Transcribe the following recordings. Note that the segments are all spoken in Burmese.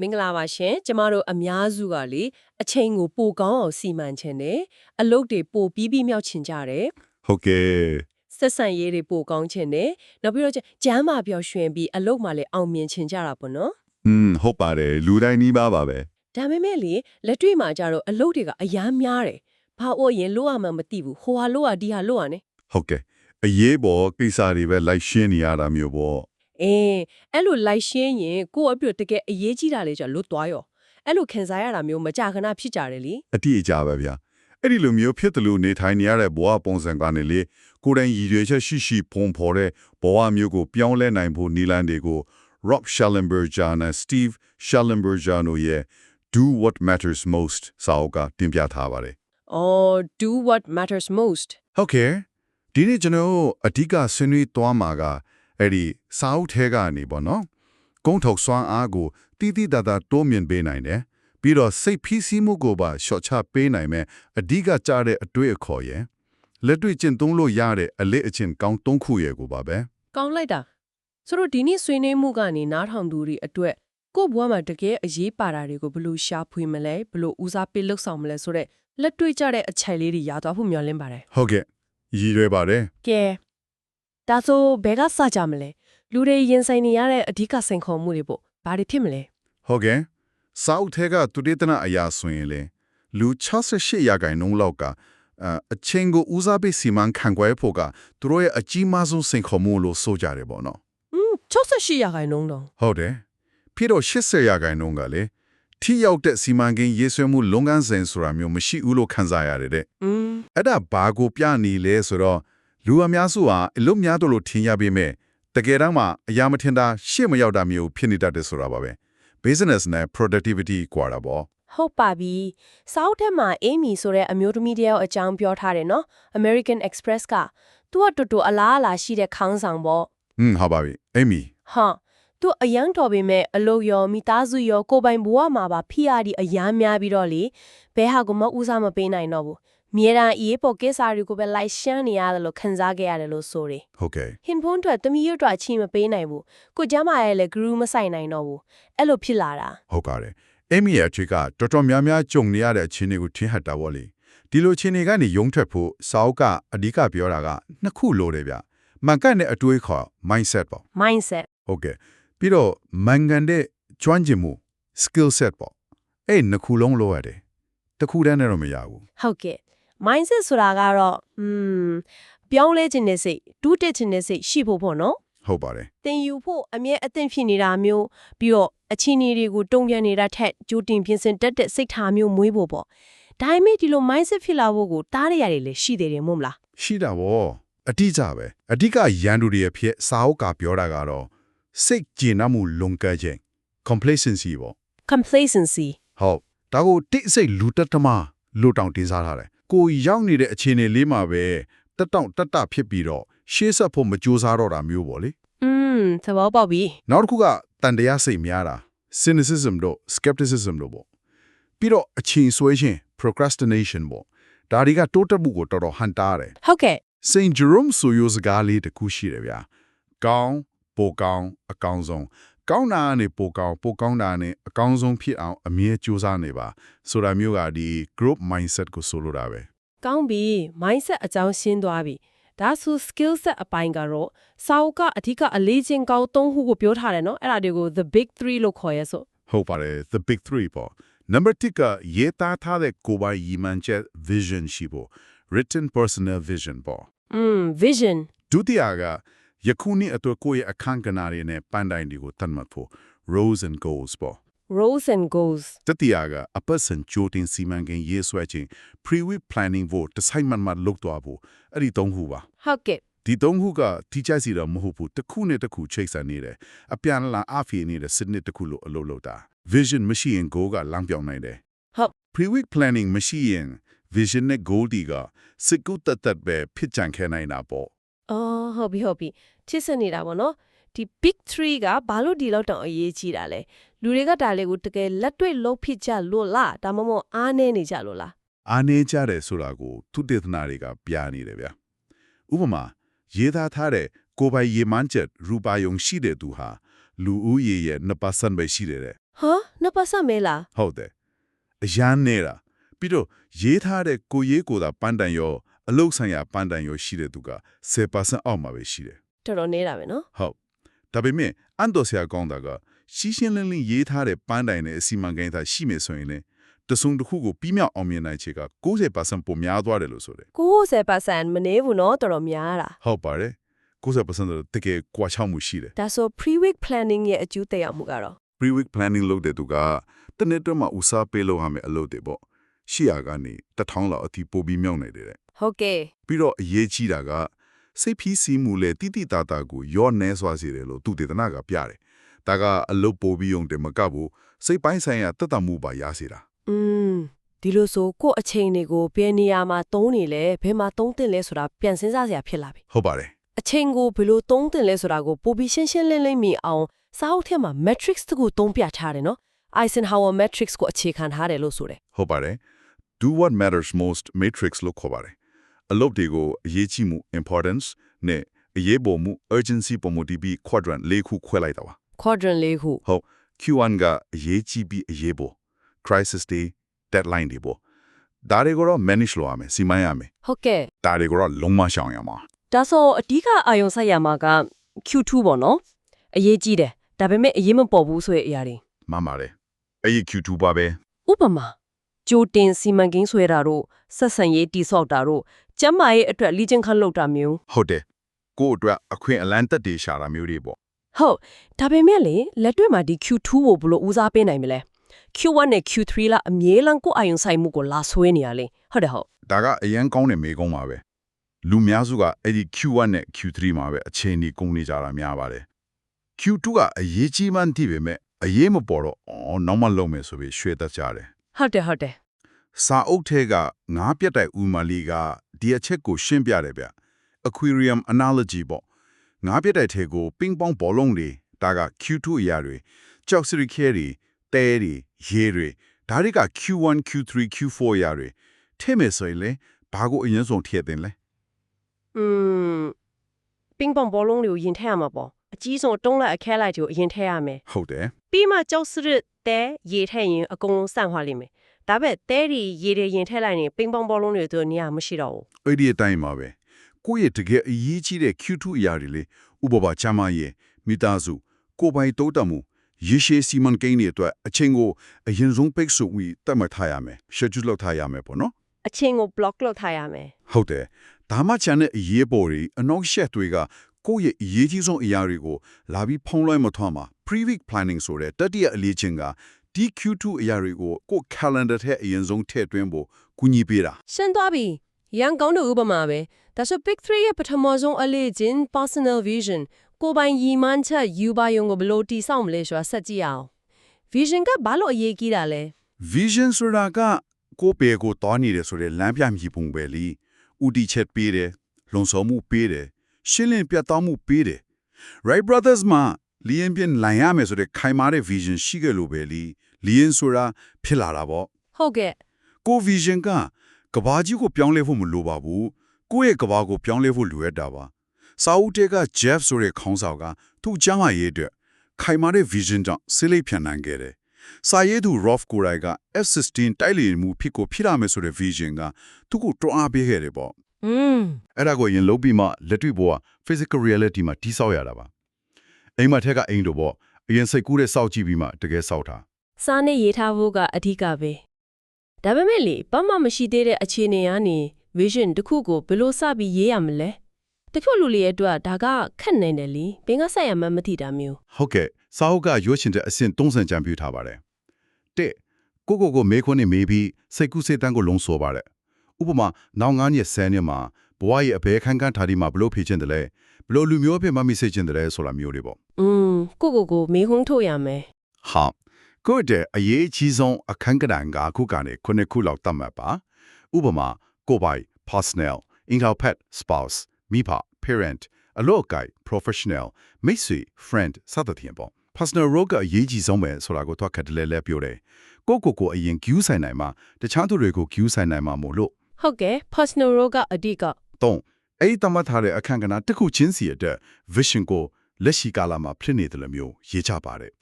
မင်္ဂလာပါရှင်ကျမတို့အများစုကလေအချိန်ကိုပိုကောင်းအောင်စီမံချင်တယ်အလုပ်တွေပိုပြီးပြီးမြောက်ချင်ကြတယ်ဟုတ်ကဲ့ဆက်ဆံရေးတွေပိုကောင်းချင်တယ်နောက်ပြီးတော့ကျမ်းမာပြောရွှင်ပြီးအလုပ်မှာလည်းအောင်မြင်ချင်ကြတာပေါ့နော်อืมဟုတ်ပါတယ်လူတိုင်းနီးပါးပါပဲဒါပေမဲ့လေလက်တွေ့မှာကြတော့အလုပ်တွေကအများများတယ်ဘာလို့ရင်လို့ရမှမသိဘူးဟိုဟာလို့ရဒီဟာလို့ရနဲ့ဟုတ်ကဲ့အရေးပေါ်ကိစ္စတွေပဲလိုက်ရှင်းနေရတာမျိုးပေါ့ အေးအဲ့လိုလိုက်ရှင်းရင်ကိုယ့်အပြစ်တကယ်အရေးကြီးတာလေကြလွတ်သွားရောအဲ့လိုခံစားရတာမျိုးမကြခဏဖြစ်ကြတယ်လေအတိအကျပဲဗျာအဲ့ဒီလိုမျိုးဖြစ်တယ်လို့နေထိုင်နေရတဲ့ဘဝပုံစံကနေလေကိုယ်တိုင်ရည်ရွယ်ချက်ရှိရှိပုံဖော်တဲ့ဘဝမျိုးကိုပြောင်းလဲနိုင်ဖို့နီလန်တွေကို Rob Schellenberger နဲ့ Steve Schellenberger တို့ရဲ့ Do What Matters Most စာအုပ်ကတင်ပြထားပါတယ်အော် do what matters most ဟုတ်ကဲ့ဒီနေ့ကျွန်တော်အဓိကဆွေးနွေးသွားမှာက အဲ့ဒီစာအုပ်ထဲကနေပေါ့နော်ကုန်းထုတ်စွမ်းအားကိုတီးတီးတာတာတိုးမြင့်ပေးနိုင်တယ်ပြီးတော့စိတ်ဖိစီးမှုကိုပါရှော့ချပေးနိုင်မယ်အဓိကကြားတဲ့အတွေ့အခေါ်ရဲ့လက်တွေ့ကျင့်သုံးလို့ရတဲ့အလေးအချင်းကောင်းသုံးခုရဲ့ကိုပါပဲကောင်းလိုက်တာဆိုတော့ဒီနေ့ဆွေးနွေးမှုကနေနားထောင်သူတွေအတွက်ကိုယ့်ဘဝမှာတကယ်အရေးပါတာတွေကိုဘယ်လိုရှာဖွေမလဲဘယ်လိုဦးစားပေးလှုပ်ဆောင်မလဲဆိုတော့လက်တွေ့ကြတဲ့အချက်လေးတွေရသွားဖို့မျှော်လင့်ပါတယ်ဟုတ်ကဲ့ရည်ရွယ်ပါတယ်ကဲ ဒါဆိုဘယ်ကစကြမလဲလူတွေရင်ဆိုင်နေရတဲ့အဓိကစိန်ခေါ်မှုတွေပေါ့ဘာတွေဖြစ်မလဲဟုတ်ကဲ့စာအုပ်ထဲကသူတေသနအရာဆိုရင်လေလူ68ရာခိုင်နှုန်းလောက်ကအချင်းကိုဦးစားပေးစီမံခန့်ခွဲဖို့ကသူတို့ရဲ့အကြီးမားဆုံးစိန်ခေါ်မှုလို့ဆိုကြတယ်ပေါ့နော်။ဟွန်း68ရာခိုင်နှုန်းတော့ဟုတ်တယ်။ပြီးတော့80ရာခိုင်နှုန်းကလေထိရောက်တဲ့စီမံကိန်းရေးဆွဲမှုလုပ်ငန်းစဉ်ဆိုတာမျိုးမရှိဘူးလို့ခန်းစားရတယ်တဲ့။အင်းအဲ့ဒါဘာကိုပြနေလဲဆိုတော့ လူအများစုဟာအလုံးများတို့လို့ထင်ရပေမဲ့တကယ်တမ်းမှာအရာမထင်တာရှေ့မရောက်တာမျိုးဖြစ်နေတတ်တယ်ဆိုတာပါပဲ business နဲ့ productivity ကွာတာပေါ့ဟုတ်ပါပြီ။စောက်ထဲမှာအေးမီဆိုတဲ့အမျိုးသမီးတယောက်အကြောင်းပြောထားတယ်နော်။ American Express ကသူကတူတူအလားအလာရှိတဲ့ခေါင်းဆောင်ပေါ့อืมဟုတ်ပါပြီအိမီ။ဟာသူအယံတော်ပေမဲ့အလုပ်ရောမိသားစုရောကိုယ်ပိုင်ဘဝမှာပါဖိအားဒီအယမ်းများပြီးတော့လေဘဲဟာကမဦးစားမပေးနိုင်တော့ဘူး။ မြေတံအေးပေါ်ကိစ္စတွေကိုပဲလိုက်ရှမ်းနေရတယ်လို့ခံစားခဲ့ရတယ်လို့ဆိုတယ်ဟုတ်ကဲ့။ဟင်ဖုန်းအတွက်တမီးရွတ်အတွက်အချိန်မပေးနိုင်ဘူး။ကိုကျမ်းမာရဲ့လေ group မဆိုင်နိုင်တော့ဘူး။အဲ့လိုဖြစ်လာတာဟုတ်ကဲ့အိမီရဲ့အချက်ကတော်တော်များများကြုံနေရတဲ့အခြေအနေကိုထင်ဟတ်တာပေါ့လေဒီလိုအခြေအနေကနေယုံထွက်ဖို့စာအုပ်ကအဓိကပြောတာကနှစ်ခုလိုတယ်ဗျမှန်ကန်တဲ့အတွေးခေါ် mindset ပေါ့ mindset ဟုတ်ကဲ့ပြီးတော့မန်ကန်တဲ့ကျွမ်းကျင်မှု skill set ပေါ့အဲ့နှစ်ခုလုံးလိုရတယ်တစ်ခုတည်းနဲ့တော့မရဘူးဟုတ်ကဲ့ mindset ဆိုတာကတော့อืมပြောင်းလဲခြင်းနဲ့စိတ်တူးတက်ခြင်းနဲ့စိတ်ရှိဖို့ပေါ့နော်ဟုတ်ပါတယ်သင်ယူဖို့အမြဲအသင့်ဖြစ်နေတာမျိုးပြီးတော့အချင်းကြီးတွေကိုတုံ့ပြန်နေတာထက်ကြိုတင်ပြင်ဆင်တတ်တဲ့စိတ်ထားမျိုးမွေးဖို့ပေါ့ဒါပေမဲ့ဒီလို mindset ဖြစ်လာဖို့ကိုတားရရတယ်လေရှိသေးတယ်မို့မလားရှိတာဗောအတိအကျပဲအဓိကရန်သူတွေအဖြစ်စာအုပ်ကပြောတာကတော့စိတ်ကျဉ်နှမှုလွန်ကဲခြင်း complacency ပေါ့ complacency ဟုတ်ဒါကိုတိတ်စိတ်လူတက်တမလူတောင်တင်စားထားတယ် ကိုရောက်နေတဲ့အခြေအနေလေးမှာပဲတက်တောင့်တက်တဖြစ်ပြီးတော့ရှေ့ဆက်ဖို့မကြိုးစားတော့တာမျိုးပေါ့လေอืมသဘောပေါက်ပြီနောက်တစ်ခုကတန်တရားစိတ်များတာ cynicism တို့ skepticism တို့ပေါ့ပြီးတော့အချိန်ဆွဲခြင်း procrastination ပေါ့ဒါတွေကတိုးတက်မှုကိုတော်တော်ဟန်တားတယ်ဟုတ်ကဲ့ St. Jerome ဆိုရိုစကားလေးတစ်ခုရှိတယ်ဗျာကောင်းပိုကောင်းအကောင်းဆုံး ကောင်းတာကနေပိုကောင်းပိုကောင်းတာနဲ့အကောင်းဆုံးဖြစ်အောင်အမြဲကြိုးစားနေပါဆိုတာမျိုးကဒီ group mindset ကိုဆိုလိုတာပဲကောင်းပြီ mindset အကြောင်းရှင်းသွားပြီဒါဆို skill set အပိုင်းကတော့စာအုပ်ကအဓိကအလေးချင်းကောင်းသုံးခုကိုပြောထားတယ်နော်အဲ့ဒါတွေကို the big 3လို့ခေါ်ရဲဆိုဟုတ်ပါတယ် the big 3ပေါ့ number 1ကရေးသားထားတဲ့ကိုယ်ပိုင်ရည်မှန်းချက် vision ရှိဖို့ written personal vision ပေါ့อืม vision ဒုတိယက ယခုနှစ်အတွက်ကိုယ့်ရဲ့အခန်းကဏ္ဍတွေနဲ့ပန်းတိုင်တွေကိုသတ်မှတ်ဖို့ roles and goals ပေါ့ roles and goals တတိယကအပတ်စဉ်ကြိုတင်စီမံကိန်းရေးဆွဲခြင်း pre-week planning ဖို့တစ်ဆိုင်မှန်မှလုပ်သွားဖို့အဲ့ဒီသုံးခုပါဟုတ်ကဲ့ဒီသုံးခုကထိချိုက်စီတော့မဟုတ်ဘူးတစ်ခုနဲ့တစ်ခုချိတ်ဆက်နေတယ်အပြန်အလှန်အဖီနေတဲ့စနစ်တစ်ခုလို့အလုပ်လုပ်တာ vision မရှိရင် goal ကလမ်းပြောင်းနိုင်တယ်ဟုတ် pre-week planning မရှိရင် vision နဲ့ goal ဒီကစစ်ကူတက်တက်ပဲဖြစ်ကြံခဲနိုင်တာပေါ့ အော်ဟုတ်ပြီဟုတ်ပြီချစ်စနေတာပေါ့နော်ဒီ big 3ကဘာလို့ဒီလောက်တောင်အရေးကြီးတာလဲလူတွေကဒါလေးကိုတကယ်လက်တွေ့လုပ်ဖြစ်ကြလို့လားဒါမှမဟုတ်အားနေနေကြလို့လားအားနေကြတယ်ဆိုတာကိုသူတေသနာတွေကပြနေတယ်ဗျာဥပမာရေးသားထားတဲ့ကိုယ်ပိုင်ရေမန်းချက်ရူပါယုံရှိတဲ့သူဟာလူဦးရေရဲ့2%ပဲရှိတယ်တဲ့ဟာနှစ်ပတ်ဆက်မဲလားဟုတ်တယ်အရန်နေတာပြီးတော့ရေးထားတဲ့ကိုရေးကိုသာပန်းတန်ရော အလုတ်ဆိုင်ရာပန်းတန်ရောရှိတဲ့သူက10%အောက်မှာပဲရှိတယ်တော်တော်နေတာပဲနော်ဟုတ်ဒါပေမဲ့အန်တော်ဆရာကောင်းတာကရှင်းရှင်းလင်းလင်းရေးထားတဲ့ပန်းတိုင်နဲ့အစီအမံကိန်းသာရှိမယ်ဆိုရင်လေတဆုံတစ်ခုကိုပြီးမြောက်အောင်မြင်နိုင်ချေက90%ပိုများသွားတယ်လို့ဆိုတယ်90%မနေဘူးနော်တော်တော်များတာဟုတ်ပါတယ်90%တော့တကယ်ကွာခြားမှုရှိတယ်ဒါဆို pre-week planning ရဲ့အကျိုးသက်ရောက်မှုကတော့ pre-week planning လုပ်တဲ့သူကတနေ့တော့မှဥစားပေးလို့ရမယ်အလုပ်တွေပေါ့ရှီယာကနေတစ်ထောင်လောက်အထိပိုပြီးမြောက်နေတယ်တဲ့ ဟုတ်ကဲ့ပြီးတော့အရေးကြီးတာကစိတ်ဖီးစီးမှုလဲတိတိတာတာကိုရော့နဲစွာစေတယ်လို့သူတေသနာကပြတယ်ဒါကအလုပ်ပိုပြီးုံတယ်မကဘူးစိတ်ပိုင်းဆိုင်ရာတက်တာမှုပါရစေတာอืมဒီလိုဆိုကို့အချိန်တွေကိုဘယ်နေရာမှာသုံးနေလဲဘယ်မှာသုံးတင်လဲဆိုတာပြန်စဉ်းစားစရာဖြစ်လာပြီဟုတ်ပါတယ်အချိန်ကိုဘယ်လိုသုံးတင်လဲဆိုတာကိုပိုပြီးရှင်းရှင်းလင်းလင်းမြင်အောင်စာအုပ်ထဲမှာ matrix တခုသုံးပြထားတယ်နော် Eisenhower matrix ကိုအခြေခံထားတယ်လို့ဆိုတယ်ဟုတ်ပါတယ် do what matters most matrix လို့ခေါ်ပါတယ် အလုပ်တွေကိုအရေးကြီးမှု importance နဲ့အရေးပေါ်မှု urgency ပုံမှုတည်ပြီး quadrant လေးခုခွဲလိုက်တာပါ quadrant လေးခုဟုတ် Q1 ကအရေးကြီးပြီးအရေးပေါ် crisis တွေ deadline တွေပေါ့ဒါတွေကိုတော့ manage လုပ်ရမယ်စီမံရမယ်ဟုတ်ကဲ့ဒါတွေကိုတော့လုံးမရှောင်ရမှာဒါဆိုအဓိကအာယုံဆက်ရမှာက Q2 ပေါ့နော်အရေးကြီးတယ်ဒါပေမဲ့အရေးမပေါ်ဘူးဆိုတဲ့အရာတွေမှန်ပါတယ်အဲ့ဒီ Q2 ပါပဲဥပမာကြိုတင်စီမံကိန်းဆွဲတာတို့ဆက်ဆံရေးတိဆောက်တာတို့ ကျန်းမာရေးအတွက်လိကျင့်ခန့်လုပ်တာမျိုးဟုတ်တယ်ကိုယ့်အတွက်အခွင့်အလမ်းတက်တွေရှာတာမျိုးတွေပေါ့ဟုတ်ဒါပေမဲ့လေလက်တွေ့မှာဒီ Q2 ကိုဘယ်လိုဦးစားပေးနိုင်မလဲ Q1 နဲ့ Q3 လာအမြဲတမ်းကိုယ့်အာယုံဆိုင်မှုကိုလာဆွဲနေရလေဟုတ်တယ်ဟုတ်ဒါကအရန်ကောင်းတဲ့မေကုန်းပါပဲလူများစုကအဲ့ဒီ Q1 နဲ့ Q3 မှာပဲအချိန်ကြီးကုန်နေကြတာများပါတယ် Q2 ကအရေးကြီးမှန်းသိပေမဲ့အရေးမပေါ်တော့အော်နောက်မှလုပ်မယ်ဆိုပြီးရွှေ့တတ်ကြတယ်ဟုတ်တယ်ဟုတ်တယ်စာအုပ်ထဲကငါးပြတ်တဲ့ဥမာလေးက ဒီအချက်ကိုရှင်းပြတယ်ဗျ aquarium analogy ပေါ့ငါးပြတ်တဲ့ထဲကိုပင်းပေါင်းဘောလုံးတွေဒါက Q2 အရာတွေကြောက်စရိခဲတွေတဲတွေရေတွေဒါတွေက Q1 Q3 Q4 အရာတွေထဲမယ်ဆိုရင်လေဘာကိုအရင်ဆုံးထည့်တင်လဲอืมပင်းပန်ဘောလုံးတွေကိုရင်ထည့်ရမှာပေါ့အကြီးဆုံးတုံးလိုက်အခဲလိုက်တွေကိုအရင်ထည့်ရမယ်ဟုတ်တယ်ပြီးမှကြောက်စရစ်တဲရေထည့်ရင်အကုန်လုံးစန့်သွားလိမ့်မယ် ဒါပေမဲ့တဲတွေရေတွေရင်ထည့်လိုက်ရင်ပင်းပန်ဘောလုံးတွေတို့နေရာမရှိတော့ဘူးအဲ့ဒီအတိုင်းပါပဲကိုယ့်ရဲ့တကယ်အရေးကြီးတဲ့ Q2 အရာတွေလေဥပမာချမ်းမရဲ့မိသားစုကိုယ်ပိုင်တိုးတက်မှုရေရှည်စီမံကိန်းတွေအတွက်အချိန်ကိုအရင်ဆုံးပိတ်ဆို့ပြီးတတ်မှတ်ထားရမယ် schedule လုပ်ထားရမယ်ပေါ့နော်အချင်းကို block လုပ်ထားရမယ်ဟုတ်တယ်ဒါမှချန်တဲ့အရေးပေါ်တွေအနောက်ရှက်တွေကကိုယ့်ရဲ့အရေးကြီးဆုံးအရာတွေကိုလာပြီးဖုံးလွှမ်းမထွမ်းမှာ pre-week planning ဆိုတဲ့တတိယအလေးချင်းက ဒီ Q2 အရာတွေကိုကိုယ့် calendar ထဲအရင်ဆုံးထည့်သွင်းဖို့ကူညီပေးတာရှင်းသွားပြီရန်ကောင်းတဲ့ဥပမာပဲဒါဆို big 3ရဲ့ပထမဆုံးအလေးချင်း personal vision ကိုယ်ပိုင်ရည်မှန်းချက်ယူပါယုံကိုဘယ်လိုတည်ဆောက်မလဲဆိုတာဆက်ကြည့်အောင် vision ကဘာလို့အရေးကြီးတာလဲ vision ဆိုတာကကိုယ့်ပေကိုတောင်းနေတယ်ဆိုတဲ့လမ်းပြမြည်ပုံပဲလीဥတီချက်ပေးတယ်လွန်ဆော်မှုပေးတယ်ရှင်းလင်းပြတ်သားမှုပေးတယ် right brothers မှာ လီယန်ပြင်လိုင်ရမယ်ဆိုတဲ့ခိုင်မာတဲ့ vision ရှိခဲ့လို့ပဲလीလီယန်ဆိုတာဖြစ်လာတာပေါ့ဟုတ်ကဲ့ကို vision ကကဘာကြီးကိုပြောင်းလဲဖို့မလိုပါဘူးကိုယ့်ရဲ့ကဘာကိုပြောင်းလဲဖို့လိုရတာပါစာအုပ်တဲက Jeff ဆိုတဲ့ခေါင်းဆောင်ကသူ့ကျမ်းမာရေးအတွက်ခိုင်မာတဲ့ vision ကြောင့်စိတ်လိပ်ဖြန်နိုင်ခဲ့တယ်စာရေးသူ Rolf ကိုယ်တိုင်က F16 တိုက်လေမှုဖြစ်ကိုဖြစ်ရမယ်ဆိုတဲ့ vision ကသူ့ကိုတွန်းအားပေးခဲ့တယ်ပေါ့อืมအဲ့ဒါကိုရင်လုံးပြီးမှလက်တွေ့ဘဝ physical reality မှာတိဆောက်ရတာပါ အိမ်မထက်ကအိမ်တို့ပေါ့အရင်စိတ်ကူးတဲ့စောက်ကြည့်ပြီးမှတကယ်စောက်တာစားနဲ့ရေးထားဖို့ကအဓိကပဲဒါပေမဲ့လေဘာမှမရှိသေးတဲ့အခြေအနေကနေ vision တစ်ခုကိုဘယ်လိုစပြီးရေးရမလဲတချို့လူတွေရဲ့အတွက်ဒါကခက်နေတယ်လीဘင်ကဆက်ရမှန်းမသိတာမျိုးဟုတ်ကဲ့စာအုပ်ကရွှေရှင်တဲ့အဆင့်30ကျမ်းပြထားပါတယ်တဲ့ကိုကိုကိုမေခွန်းနေမေးပြီးစိတ်ကူးစိတ်တန်းကိုလုံးစောပါတယ်ဥပမာနောက်9ရက်10ရက်မှာ ဘဝရဲ့အဘဲခန်းခန်းထားဒီမှာဘလို့ဖြေချင်တယ်လဲဘလို့လူမျိုးအဖြစ်မမိစေချင်တယ်လဲဆိုတာမျိုးတွေပေါ့อืมကိုကိုကိုမေးခွန်းထုတ်ရမယ်ဟာကိုယ့်တဲ့အရေးကြီးဆုံးအခန်းကဏ္ဍကခုကနေခုနှစ်ခုလောက်တတ်မှတ်ပါဥပမာကိုယ်ပိုင် personal income pet spouse မိဖ parent အလို့ကိုင် professional မိတ်ဆွေ friend စသဖြင့်ပေါ့ personal role ကအရေးကြီးဆုံးပဲဆိုတာကိုတော့ခက်တယ်လဲလဲပြောတယ်ကိုယ့်ကိုယ်ကိုအရင် queue ဆိုင်နိုင်မှာတခြားသူတွေကို queue ဆိုင်နိုင်မှာမို့လို့ဟုတ်ကဲ့ personal role ကအဓိက သုံးအဲ့ဒီတတ်မှတ်ထားတဲ့အခန်းကဏ္ဍတစ်ခုချင်းစီအတွက် vision ကိုလက်ရှိကာလမှာဖြစ်နေတယ်လို့မျိုးရေးချပါတယ်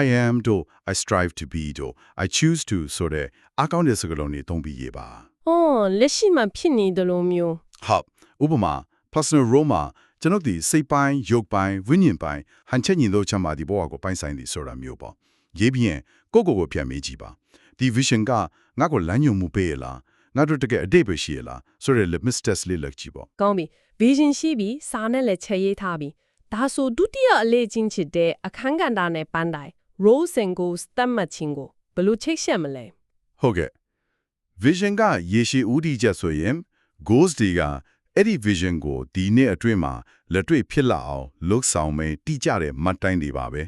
I am တို့ I strive to be တို့ I choose to ဆိုတဲ့အကောင့်တဲ့စကားလုံးတွေသုံးပြီးရေးပါ။အော်လက်ရှိမှဖြစ်နေတယ်လို့မျိုးဟုတ်ဥပမာ personal role မှာကျွန်ုပ်ဒီစိတ်ပိုင်းရုပ်ပိုင်းဝိညာဉ်ပိုင်းဟန်ချက်ညီလို့ချမ်းပါဒီဘောကိုပိုင်းဆိုင်သည်ဆိုတာမျိုးပေါ့ရေးပြီးရင်ကိုယ့်ကိုယ်ကိုပြန်မေးကြည့်ပါဒီ vision ကငါ့ကိုလမ်းညွှန်မှုပေးရလား ငါတို့တကယ်အတိတ်ပဲရှိရလားဆိုတဲ့ litmus test လေးလက်ကြည့်ပေါ့။ကောင်းပြီ။ vision ရှိပြီစာနဲ့လည်းချက်ရေးထားပြီ။ဒါဆိုဒုတိယအလေးချင်းချစ်တဲ့အခန်းကဏ္ဍနဲ့ပန်းတိုင် roles and goals သတ်မှတ်ခြင်းကိုဘယ်လိုချိတ်ဆက်မလဲဟုတ်ကဲ့ vision ကရေရှည်ဦးတည်ချက်ဆိုရင် goals တွေကအဲ့ဒီ vision ကိုဒီနေ့အတွင်းမှာလက်တွေ့ဖြစ်လာအောင်လှုပ်ဆောင်မယ်တိကျတဲ့မှတ်တိုင်းတွေပါပဲ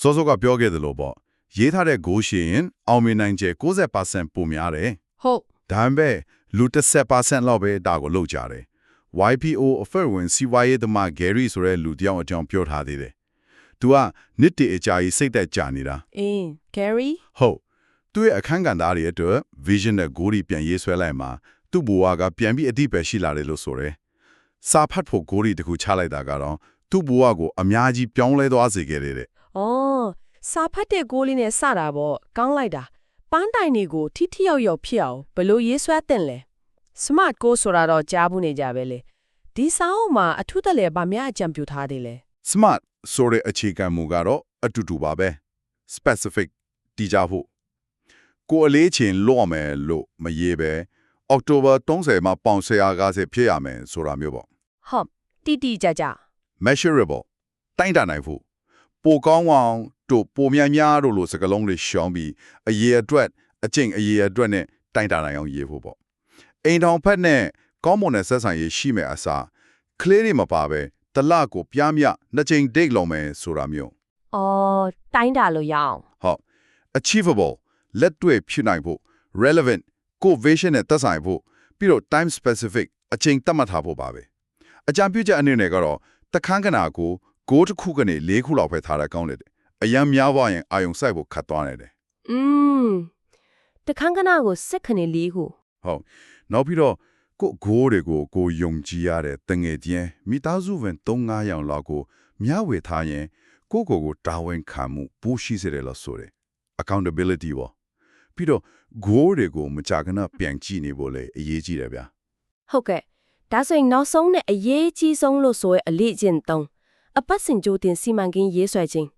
စောစောကပြောခဲ့သလိုပေါ့ရေးထားတဲ့ goal ရှိရင်အောင်မြင်နိုင်ခြေ60%ပိုများတယ်။ဟုတ် ဒါပေမဲ့လူ30%လောက်ပဲဒါကိုလုပ်ကြတယ် YPO အဖက်ဝင်စီဝါရေးသမား Gary ဆိုတဲ့လူတစ်ယောက်အကြောင်းပြောထားသေးတယ်။ तू ကနှစ်တည်းအကြာကြီးစိတ်သက်ကြနေတာ။အင်း Gary ဟုတ်သူ့ရဲ့အခန်းကဏ္ဍတွေအတွက် vision နဲ့ goal တွေပြန်ရေးဆွဲလိုက်မှာသူ့ဘဝကပြန်ပြီးအတိတ်ပဲရှိလာတယ်လို့ဆိုတယ်။စာဖတ်ဖို့ goal တွေတခုချလိုက်တာကတော့သူ့ဘဝကိုအများကြီးပြောင်းလဲသွားစေခဲ့တယ်တဲ့။အော်စာဖတ်တဲ့ကိုလေးနဲ့စတာပေါ့ကောင်းလိုက်တာ။ ပန်းတိုင်တွေကိုထိထိရောက်ရောက်ဖြစ်အောင်ဘယ်လိုရေးဆွဲတင်လဲ။ smart goal ဆိုတာတော့ကြားဘူးနေကြပဲလေ။ဒီစာအုပ်မှာအထူးတလဲဗမာအကြံပြုထားသေးလဲ smart ဆိုတဲ့အခြေခံမူကတော့အတူတူပါပဲ specific တည်ကြဖို့ကိုယ်အလေးချိန်လော့မယ်လို့မရေးပဲအောက်တိုဘာ30မှာပေါင်150ဖြစ်ရမယ်ဆိုတာမျိုးပေါ့။ဟုတ်တိတိကျကျ measurable တိုင်းတာနိုင်ဖို့ပိုကောင်းအောင် တို့ပိုများများတို့လိုစကားလုံးတွေရှောင်းပြီးအရေးအတွက်အကျင့်အရေးအတွက်နဲ့တိုင်းတာနိုင်အောင်ရေးဖို့ပေါ့အိမ်ထောင်ဖက်နဲ့ကောင်းမွန်တဲ့ဆက်ဆံရေးရှိမယ်အစားကလေးတွေမပါပဲတလကိုပြားမြနှစ်ချိန် date လုံးမယ်ဆိုတာမျိုး။အော်တိုင်းတာလို့ရအောင်ဟုတ် achievable လက်တွေ့ဖြစ်နိုင်ဖို့ relevant ကို vision နဲ့သက်ဆိုင်ဖို့ပြီးတော့ time specific အချိန်သတ်မှတ်ထားဖို့ပါပဲအကြံပြုချက်အနေနဲ့ကတော့တခန်းကနာကို6တစ်ခုကနေ4ခုလောက်ပဲထားတာကောင်းတယ် အရန်များသွားရင်အာယုံစိုက်ဖို့ခတ်သွားနေတယ်။อืมတခန်းကနာကိုစက်ခနေလေးကိုဟုတ်နောက်ပြီးတော့ကိုဂိုးတွေကိုကိုယုံကြည်ရတဲ့တငယ်ချင်းမိသားစုဝင်3-5ရောင်လောက်ကိုမျှဝေထားရင်ကိုကိုကိုတာဝန်ခံမှုပိုရှိစေတယ်လို့ဆိုတယ် accountability ပေါ့ပြီးတော့ဂိုးတွေကိုမကြခဏပြန်ကြည့်နေဖို့လေအရေးကြီးတယ်ဗျာဟုတ်ကဲ့ဒါဆိုရင်နောက်ဆုံးနဲ့အရေးကြီးဆုံးလို့ဆိုရဲအလေးကျင့်သုံးအပတ်စဉ်ကြိုတင်စီမံကိန်းရေးဆွဲခြင်း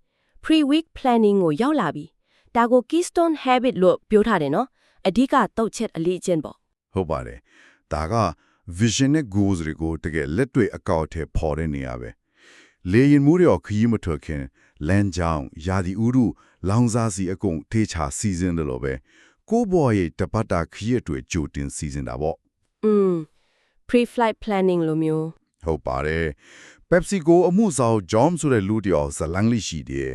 pre-week planning ကိုရောက်လာပြီဒါကို keystone habit လို့ပြောထားတယ်နော်အဓိကတုတ်ချက်အလေးကျင့်ပေါ့ဟုတ်ပါတယ်ဒါက vision နဲ့ goals တွေကိုတကယ်လက်တွေ့အကောင့်ထဲပေါ်တဲ့နေရာပဲလေရင်မှုတွေရောခရီးမထွက်ခင်လမ်းကြောင်းယာဒီဥရုလောင်စာစီအကုန်ထေချာစီစဉ်တယ်လို့ပဲကိုယ့်ဘော်ရဲ့တပတ်တာခရီးအတွေ့ကြိုတင်စီစဉ်တာပေါ့อืม pre-flight planning လို့မျိုး ဟုတ်ပါတယ် PepsiCo အမှုဆောင် John ဆိုတဲ့လူတယောက်ဇလန်းလေးရှိတယ်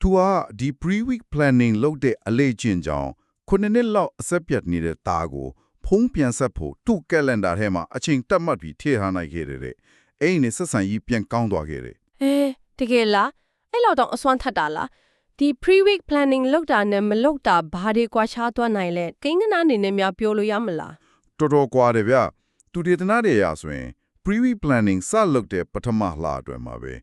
သူကဒီ pre-week planning လုပ်တဲ့အလေးကျင့်ကြောင်းခုနှစ်နှစ်လောက်အဆက်ပြတ်နေတဲ့တာကိုဖုံးပြန်ဆက်ဖို့သူ့ကက်လန်ဒါထဲမှာအချိန်တက်မှတ်ပြီးထည့်ထားနိုင်ခဲ့တယ်တဲ့အဲ့ဒီနဲ့ဆက်ဆံရေးပြန်ကောင်းသွားခဲ့တယ်ဟဲတကယ်လားအဲ့လောက်တော့အစွမ်းထက်တာလားဒီ pre-week planning လောက်တာနဲ့မလောက်တာဘာတွေကွာခြားသွားနိုင်လဲကိန်းကနာအနေနဲ့များပြောလို့ရမလားတော်တော်ကွာတယ်ဗျသူဒေသနာတွေရာဆိုရင် pre-week planning စလုပ်တဲ့ပထမလအတွင်းမှာပဲ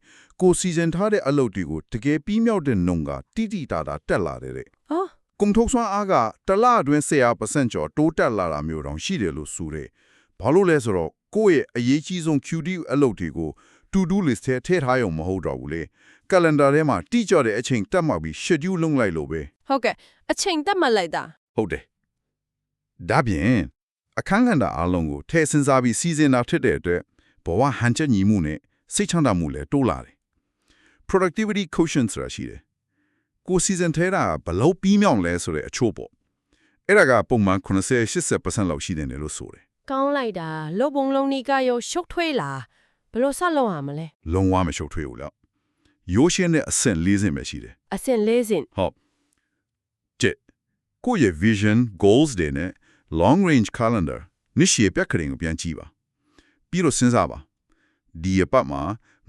ကိုစီစဉ်ထားတဲ့အလုပ်တွေကိုတကယ်ပြီးမြောက်တဲ့နှုံကတိတိတာတာတက်လာတယ်တဲ့ဟောကုန်ထုတ်စွမ်းအားကတစ်လအတွင်း100%ကျော်တိုးတက်လာတာမျိုးတောင်ရှိတယ်လို့ဆိုတယ်။ဘာလို့လဲဆိုတော့ကိုယ့်ရဲ့အရေးကြီးဆုံး QD အလုပ်တွေကို to do list ထဲထည့်ထားရုံမဟုတ်တော့ဘူးလေ။ calendar ထဲမှာတိကျတဲ့အချိန်တက်မှပြီး schedule လုပ်လိုက်လို့ပဲဟုတ်ကဲ့အချိန်တက်မှတ်လိုက်တာဟုတ်တယ်။ဒါပြင်အခန်းကဏ္ဍအလုံးကိုထည့်စဉ်းစားပြီးစီစဉ်တာဖြစ်တဲ့အတွက် ဘဝဟန်ချက်ညီမှုနဲ့စိတ်ချမ်းသာမှုလည်းတိုးလာတယ်။ productivity quotient ဆိုတာရှိတယ်။ကိုစီစဉ်ထဲတာဘယ်လို့ပြီးမြောက်လဲဆိုတဲ့အချို့ပေါ့။အဲ့ဒါကပုံမှန်80-80%လောက်ရှိတယ်လို့ဆိုတယ်ကောင်းလိုက်တာလုတ်ပုံလုံးနီကရောရှုပ်ထွေးလားဘယ်လို့ဆက်လုပ်ရမလဲ။လုံးဝမရှုပ်ထွေးဘူးလား။ရိုးရှင်းတဲ့အဆင့်၄ဆင့်ပဲရှိတယ်အဆင့်လေးစင်။ဟုတ်။တစ်ကိုယ့်ရဲ့ vision goals တွေနဲ့ long range calendar နိရှေပြက်ကလေးကိုပြန်ကြည့်ပါ။ ပြီးတော့စဉ်းစားပါ။ဒီအပတ်မှာ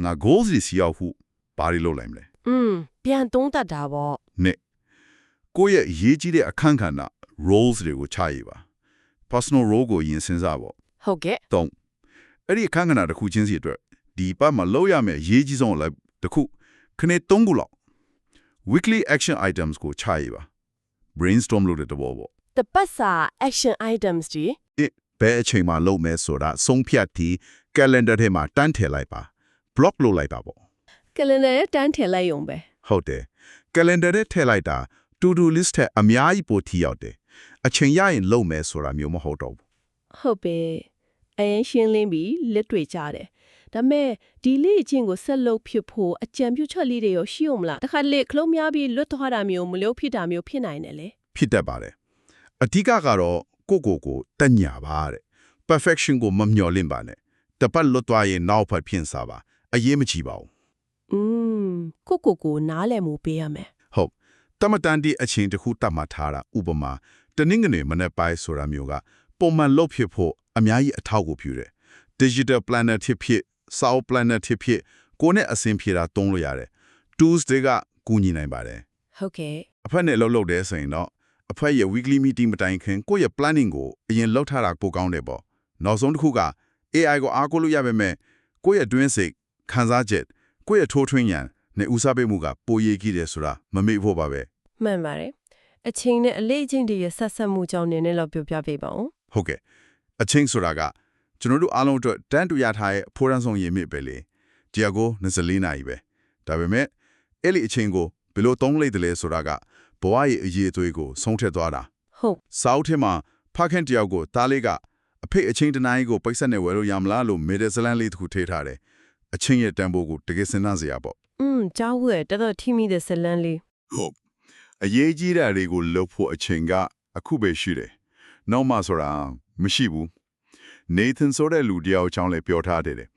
ငါ goals တွေစီရောက်ဖို့ဘာတွေလုပ်လိုက်မလဲอืมပြန်သုံးတတ်တာပေါ့။နှစ်ကိုယ့်ရဲ့အရေးကြီးတဲ့အခန်းကဏ္ဍ roles တွေကိုချရေးပါ။ personal role ကိုယင်စဉ်းစားဖို့ဟုတ်ကဲ့3အဲ့ဒီအခန်းကဏ္ဍတစ်ခုချင်းစီအတွက်ဒီပတ်မှာလောက်ရမယ့်အရေးကြီးဆုံးအလိုက်တစ်ခုခနဲ့3ခုလောက် weekly action items ကိုချရေးပါ brainstorm လုပ်တဲ့တဘောပေါ့တပတ်စာ action items တွေအ ဘယ်အချိန်မှလုပ်မယ်ဆိုတာဆုံးဖြတ်ပြီး calendar ထဲမှာတန်းထည့်လိုက်ပါ block လုပ်လိုက်ပါပေါ့ calendar နဲ့တန်းထည့်လိုက်ရုံပဲဟုတ်တယ် calendar ထဲထည့်လိုက်တာ to do list ထက်အများကြီးပိုထိရောက်တယ်အချိန်ရရင်လုပ်မယ်ဆိုတာမျိုးမဟုတ်တော့ဘူးဟုတ်ပဲအရင်ရှင်းလင်းပြီးလက်တွေ့ကြတယ်ဒါမဲ့ဒီလေအချင်းကိုဆက်လုပ်ဖြစ်ဖို့အကြံပြုချက်လေးတွေရောရှိအောင်မလားတခါလေခလုံးများပြီးလွတ်သွားတာမျိုးမလို့ဖြစ်တာမျိုးဖြစ်နိုင်တယ်လေဖြစ်တတ်ပါတယ်အဓိကကတော့ ကိုကိုကိုတက်ညာပါတဲ့ perfection ကိုမမျှော်လင့်ပါနဲ့တပတ်လွတ်သွားရင်နောက်ဖတ်ဖြစ်စားပါအရေးမကြီးပါဘူးอืมကိုကိုကိုနားလည်မှုပေးရမယ်ဟုတ်တမတန်ဒီအချိန်တစ်ခုတတ်မှတ်ထားတာဥပမာတနင်္ဂနွေမနေ့ပိုင်းဆိုတာမျိုးကပုံမှန်လုပ်ဖြစ်ဖို့အများကြီးအထောက်အကူပြုတယ် digital planner ဖြစ်ဖြစ် sound planner ဖြစ်ဖြစ်ကိုယ်နဲ့အဆင်ပြေတာသုံးလို့ရတယ် tools တွေကကူညီနိုင်ပါတယ်ဟုတ်ကဲ့အဖက်နဲ့လှုပ်လှုပ်တယ်ဆိုရင်တော့ အဖက်ရဲ့ weekly meeting မတိုင်ခင်ကိုယ့်ရဲ့ planning ကိုအရင်လှုပ်ထားတာပိုကောင်းတယ်ပေါ့နောက်ဆုံးတစ်ခုက AI ကိုအားကိုးလို့ရပါမယ်ကိုယ့်ရဲ့တွင်းစိတ်ခံစားချက်ကိုယ့်ရဲ့ထိုးထွင်းဉာဏ်နဲ့ဦးစားပေးမှုကပိုရည်ကြီးတယ်ဆိုတာမမေ့ဖို့ပါပဲမှန်ပါတယ်အချိန်နဲ့အလေးအချိန်တွေရဲ့ဆက်ဆက်မှုကြောင့်နည်းနည်းတော့ပြောပြပေးပါဦးဟုတ်ကဲ့အချင်းဆိုတာကကျွန်တော်တို့အားလုံးအတွက်တန်းတူရထားရဲ့အဖိုးရန်ဆောင်ရည်မြစ်ပဲလေတရားကို24နာရီပဲဒါပေမဲ့အဲ့ဒီအချင်းကိုဘယ်လိုသုံးလိုက်တယ်လဲဆိုတာက ဘဝရဲ့အရေးအသွေးကိုဆုံးဖြတ်သွားတာဟုတ်စောက်ထဲမှာဖခင်တယောက်ကိုတားလေးကအဖေအချင်းတနိုင်ကိုပိတ်ဆက်နေဝယ်လို့ရမလားလို့မေဒဇလန်လေးတစ်ခုထည့်ထားတယ်အချင်းရဲ့တန်ဖိုးကိုတကယ်စဉ်းစားစရာပေါ့อืมကြားဝဲတော်တော်ထိမိတဲ့ဇလန်းလေးဟုတ်အရေးကြီးတာတွေကိုလုပ်ဖို့အချိန်ကအခုပဲရှိတယ်နောက်မှဆိုတာမရှိဘူး Nathan ဆိုတဲ့လူတယောက်အကြောင်းလည်းပြောထားတယ်တဲ့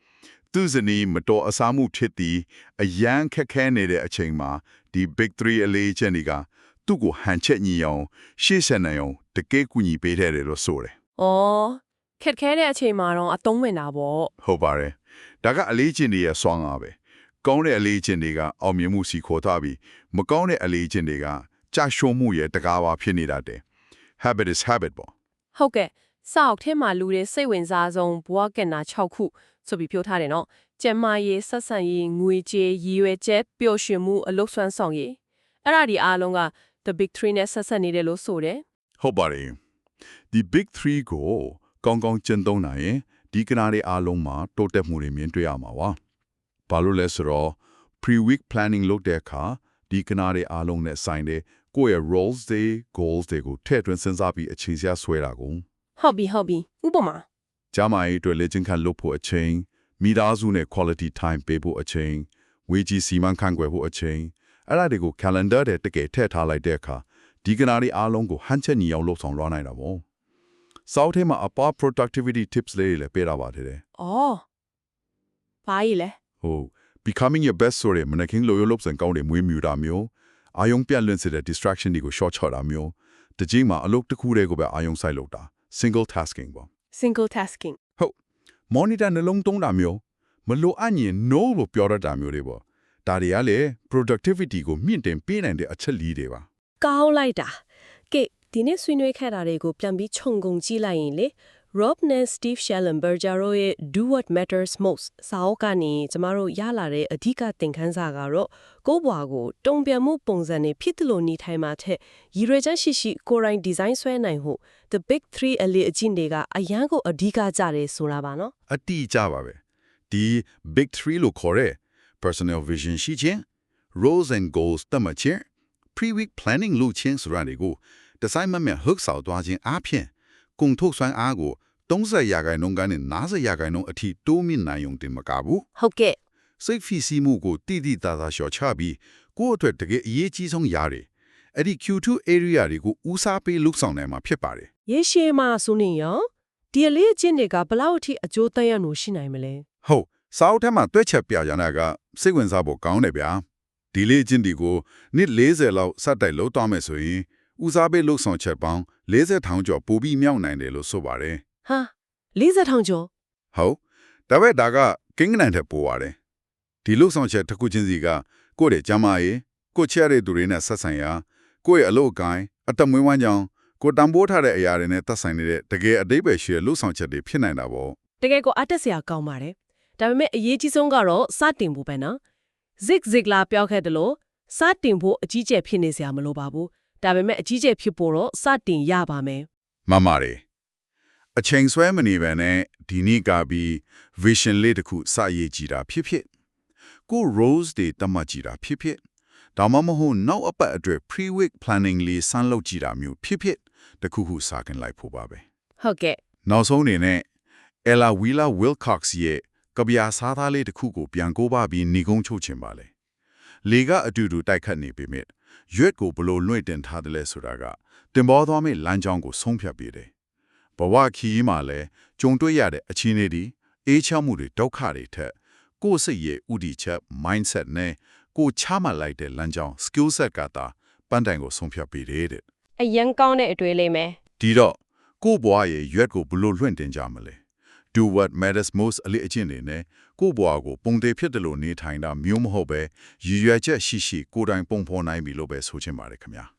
သူဇနီးမတော်အစားမှုဖြစ်ပြီးအယမ်းခက်ခဲနေတဲ့အချိန်မှာဒီ big 3အလေးချက်တွေက သူ့ကိုဟန်ချက်ညီအောင်ရှေ့ဆက်နိုင်အောင်တကယ်ကူညီပေးတယ်လို့ဆိုတယ်ဩခက်ခဲတဲ့အချိန်မှာတော့အသုံးဝင်တာပေါ့ဟုတ်ပါတယ်ဒါကအလေးချင်းတွေရဲ့ဆွမ်းအားပဲကောင်းတဲ့အလေးချင်းတွေကအောင်မြင်မှုစီခေါ်ထားပြီးမကောင်းတဲ့အလေးချင်းတွေကကြာရှုံးမှုရဲ့တကားပါဖြစ်နေတာတဲ့ habit is habit ပေါ့ဟုတ်ကဲ့စောက်ထဲမှာလူတွေစိတ်ဝင်စားဆုံးဘွားကင်နာ6ခုဆိုပြီးပြောထားတယ်နော်ကျမရေးဆက်ဆံရေးငွေကြေးရည်ရွယ်ချက်ပျော်ရွှင်မှုအလုတ်ဆွမ်းဆောင်ရေးအဲ့ဒါဒီအားလုံးက the big 3နဲ့ဆက်ဆက်နေတယ်လို့ဆိုတယ်ဟုတ်ပါတယ်ဒီ big 3ကိုကောင်းကောင်းကျင့်သုံးနိုင်ရင်ဒီကနာတွေအားလုံးမှာတိုးတက်မှုတွေမြင်တွေ့ရမှာပါဘာလို့လဲဆိုတော့ pre week planning လုပ်တဲ့အခါဒီကနာတွေအားလုံးနဲ့ဆိုင်တဲ့ကိုယ့်ရဲ့ roles တွေ goals တွေကိုထည့်သွင်းစဉ်းစားပြီးအချိန်စရာဆွဲတာကိုဟုတ်ပြီဟုတ်ပြီဥပမာကျမရဲ့အတွက်လေ့ကျင့်ခန်းလုပ်ဖို့အချိန်မိသားစုနဲ့ quality time ပေးဖို့အချိန်ဝေကြီးစီမံခန့်ခွဲဖို့အချိန် အဲ့ဒါတွေကို calendar ထဲတကယ်ထည့်ထားလိုက်တဲ့အခါဒီကနာတွေအားလုံးကိုဟန်ချက်ညီအောင်လုပ်ဆောင်ရနိုင်တာပေါ့စောက်ထဲမှာအပါ productivity tips လေးတွေလည်းပေးတာပါတယ်တဲ့အော်ဘာကြီးလဲဟုတ် becoming your best ဆိုတဲ့မနခင်လိုရလုပ်စံကောင်းတဲ့မွေးမြူတာမျိုးအာယုံပြတ်လွင့်စေတဲ့ distraction တွေကို short ချတာမျိုးတကြီးမှာအလုပ်တစ်ခုတည်းကိုပဲအာယုံစိုက်လုပ်တာ single tasking ပေါ့ single tasking monitor နှလုံးသွင်းတာမျိုးမလိုအပ်ရင် no လို့ပြောရတာမျိုးတွေပေါ့ ဒါတွေကလေ productivity ကိုမြင့်တင်ပေးနိုင်တဲ့အချက်လေးတွေပါကောင်းလိုက်တာကဲဒီနေ့ဆွေးနွေးခဲ့တာတွေကိုပြန်ပြီးခြုံငုံကြည့်လိုက်ရင်လေ Rob နဲ့ Steve Schellenberger တို့ရဲ့ Do What Matters Most စာအုပ်ကနေကျမတို့ရလာတဲ့အဓိကသင်ခန်းစာကတော့ကိုယ့်ဘွားကိုတုံ့ပြန်မှုပုံစံနဲ့ဖြစ်သလိုနေထိုင်မှာထက်ရည်ရွယ်ချက်ရှိရှိကိုယ်တိုင်ဒီဇိုင်းဆွဲနိုင်ဖို့ The Big 3အလေးအကျင့်တွေကအရန်ကိုအဓိကကြတယ်ဆိုတာပါနော်အတိအကျပါပဲဒီ big 3လို့ခေါ်တဲ့ personal vision ရှိခြင်း roles and goals တတ်မှတ်ခြင်း pre-week planning လုပ်ခြင်းဆိုတာတွေကိုဒီဇိုင်းမမဲ့ hook ဆောက်သွားခြင်းအပြင်ကုန်ထုတ်စွမ်းအားကို30ရာခိုင်နှုန်းကနေ90ရာခိုင်နှုန်းအထိတိုးမြင့်နိုင်ုံတင်မကဘူးဟုတ်ကဲ့စိတ်ဖိစီးမှုကိုတိတိတသာလျှော့ချပြီးကိုယ့်အတွက်တကယ်အရေးကြီးဆုံးရတယ်အဲ့ဒီ Q2 area တွေကိုဦးစားပေးလှုပ်ဆောင်နိုင်မှာဖြစ်ပါတယ်ရေရှည်မှာဆိုနေရောဒီအလေးအကျင့်တွေကဘယ်လောက်အထိအကျိုးသက်ရောက်လို့ရှိနိုင်မလဲဟုတ် စာအုပ်ထဲမှာတွဲချက်ပြရတာကစိတ်ဝင်စားဖို့ကောင်းတယ်ဗျာဒီလေးချင်းဒီကိုနှစ်40လောက်စက်တိုက်လုံးတော့မယ်ဆိုရင်ဦးစားပေးလှုပ်ဆောင်ချက်ပေါင်း40ထောင်ကျော်ပိုပြီးမြောက်နိုင်တယ်လို့ဆိုပါတယ်ဟာ40ထောင်ကျော်ဟုတ်ဒါပေမဲ့ဒါကကင်းကနိုင်တဲ့ပိုပါတယ်ဒီလှုပ်ဆောင်ချက်တစ်ခုချင်းစီကကိုယ့်ရဲ့ကျမ်းမာရေးကိုယ့်ချရတဲ့သူတွေနဲ့ဆက်ဆံရာကိုယ့်ရဲ့အလုပ်အကိုင်းအတမွေးဝမ်းကြောင်းကိုယ်တံပိုးထားတဲ့အရာတွေနဲ့သက်ဆိုင်နေတဲ့တကယ်အတိတ်ပဲရှိတဲ့လှုပ်ဆောင်ချက်တွေဖြစ်နိုင်တာပေါ့တကယ်ကိုအတက်စရာကောင်းပါတယ် ဒါပေမဲ့အရေးကြီးဆုံးကတော့စတင်ဖို့ပဲနော် zig ziglar ပြောခဲ့တယ်လို့စတင်ဖို့အကြီးကျယ်ဖြစ်နေစရာမလိုပါဘူးဒါပေမဲ့အကြီးကျယ်ဖြစ်ဖို့တော့စတင်ရပါမယ်မှန်ပါတယ်အချိန်ဆွဲမနေဘဲနဲ့ဒီနေ့ကပြီး vision လေးတစ်ခုစရေးကြည့်တာဖြစ်ဖြစ်ကို rose တွေတတ်မှတ်ကြည့်တာဖြစ်ဖြစ်ဒါမှမဟုတ်နောက်အပတ်အတွက် pre-week planning လေးစမ်းလုပ်ကြည့်တာမျိုးဖြစ်ဖြစ်တစ်ခုခုစခင်လိုက်ဖို့ပါပဲဟုတ်ကဲ့နောက်ဆုံးအနေနဲ့ Ella Wheeler Wilcox ရဲ့ ကဗျာစားသားလေးတစ်ခုကိုပြန်ကိုးပါပြီးညီကုန်းချုပ်ချင်ပါလေလေကအတူတူတိုက်ခတ်နေပေမဲ့ရွက်ကိုဘလို့လွှင့်တင်ထားတယ်လဲဆိုတာကတင်ပေါ်သွားမယ့်လမ်းကြောင်းကိုဆုံးဖြတ်ပေးတယ်ဘဝခီးမှာလည်းကြုံတွေ့ရတဲ့အခြေအနေတွေအေးချမ်းမှုတွေဒုက္ခတွေထက်ကိုယ့်စိတ်ရဲ့ဥတီချက် mindset နဲ့ကိုယ်ချမှတ်လိုက်တဲ့လမ်းကြောင်း skill set ကသာပန်းတိုင်ကိုဆုံးဖြတ်ပေးတယ်တဲ့အရန်ကောင်းတဲ့အတွေ့လေးမယ်ဒီတော့ကိုယ့်ဘဝရဲ့ရွက်ကိုဘလို့လွှင့်တင်ကြမလဲ do what matters most အလေးအကျင့်တွေနဲ့ကိုယ့်ဘဝကိုပုံသေးဖြစ်တယ်လို့နေထိုင်တာမျိုးမဟုတ်ပဲရည်ရွယ်ချက်ရှိရှိကိုယ်တိုင်ပုံဖော်နိုင်ပြီလို့ပဲဆိုချင်ပါတယ်ခင်ဗျာ